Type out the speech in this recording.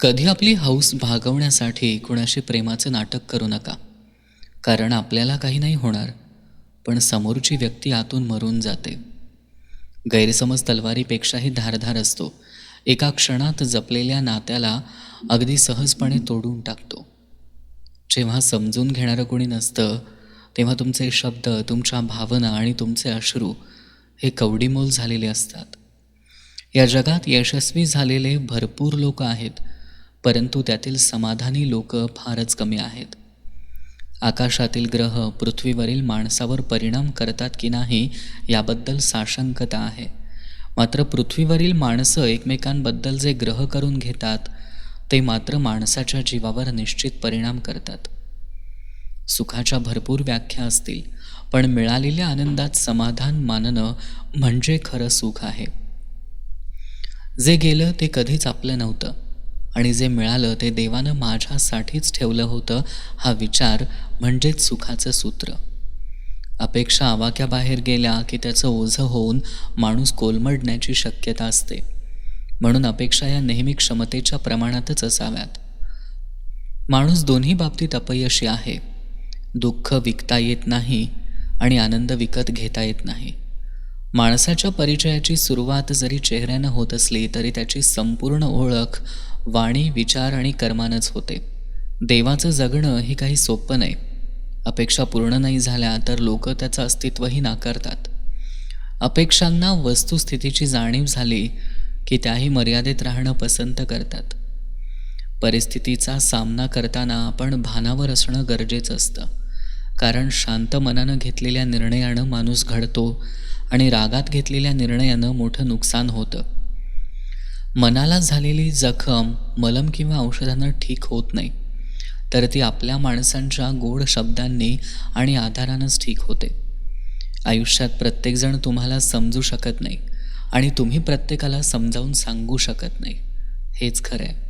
कधी आपली हौस भागवण्यासाठी कुणाशी प्रेमाचं नाटक करू नका. कारण आपल्याला काही नाही होणार पण समोरची व्यक्ती आतून मरून जाते. गैरसमज तलवारीपेक्षाही धारधार असतो. एका क्षणात जपलेल्या नात्याला अगदी सहजपणे तोडून टाकतो. जेव्हा समजून घेणारं कोणी नसतं तेव्हा तुमचे शब्द तुमच्या भावना आणि तुमचे अश्रू हे कवडीमोल झालेले असतात. या जगात यशस्वी झालेले भरपूर लोक आहेत परंतु त्यातील समाधानी लोक फारच कमी आहेत. आकाशातील ग्रह पृथ्वीवरील माणसावर परिणाम करतात की नाही याबद्दल साशंकता आहे. मात्र पृथ्वीवरील माणसं एकमेकांबद्दल जे ग्रह करून घेतात ते मात्र माणसाच्या जीवावर निश्चित परिणाम करतात. सुखाच्या भरपूर व्याख्या असतील पण मिळालेल्या आनंदात समाधान मानणं म्हणजे खरं सुख आहे. जे गेलं ते कधीच आपलं नव्हतं. आणि जे मिळालं ते देवानं माझ्यासाठीच ठेवलं होतं हा विचार म्हणजेच सुखाचं सूत्र. अपेक्षा आवाक्याबाहेर गेल्या की त्याचं ओझं होऊन माणूस कोलमडण्याची शक्यता असते. म्हणून अपेक्षा या नेहमी क्षमतेच्या प्रमाणातच असाव्यात. माणूस दोन्ही बाबतीत अपयशी आहे. दुःख विकता येत नाही आणि आनंद विकत घेता येत नाही. माणसाच्या परिचयाची सुरुवात जरी चेहऱ्यानं होत असली तरी त्याची संपूर्ण ओळख वाणी विचार आणि कर्मानच होते. देवाचं जगणं हे काही सोपं नाही. अपेक्षा पूर्ण नाही झाल्या तर लोक त्याचं अस्तित्वही नाकारतात. अपेक्षांना वस्तुस्थितीची जाणीव झाली की त्याही मर्यादेत राहणं पसंत करतात. परिस्थितीचा सामना करताना आपण भानावर असणं गरजेचं असतं. कारण शांत मनानं घेतलेल्या निर्णयानं माणूस घडतो आणि रागात घेतलेल्या निर्णयानं मोठं नुकसान होतं. मनाला झालेली जखम मलम किंवा औषधानं ठीक होत नाही. तर ती आपल्या माणसांच्या गोड शब्दांनी आणि आधारानंच ठीक होते. आयुष्यात प्रत्येकजण तुम्हाला समजू शकत नाही आणि तुम्ही प्रत्येकाला समजावून सांगू शकत नाही. हेच खरं आहे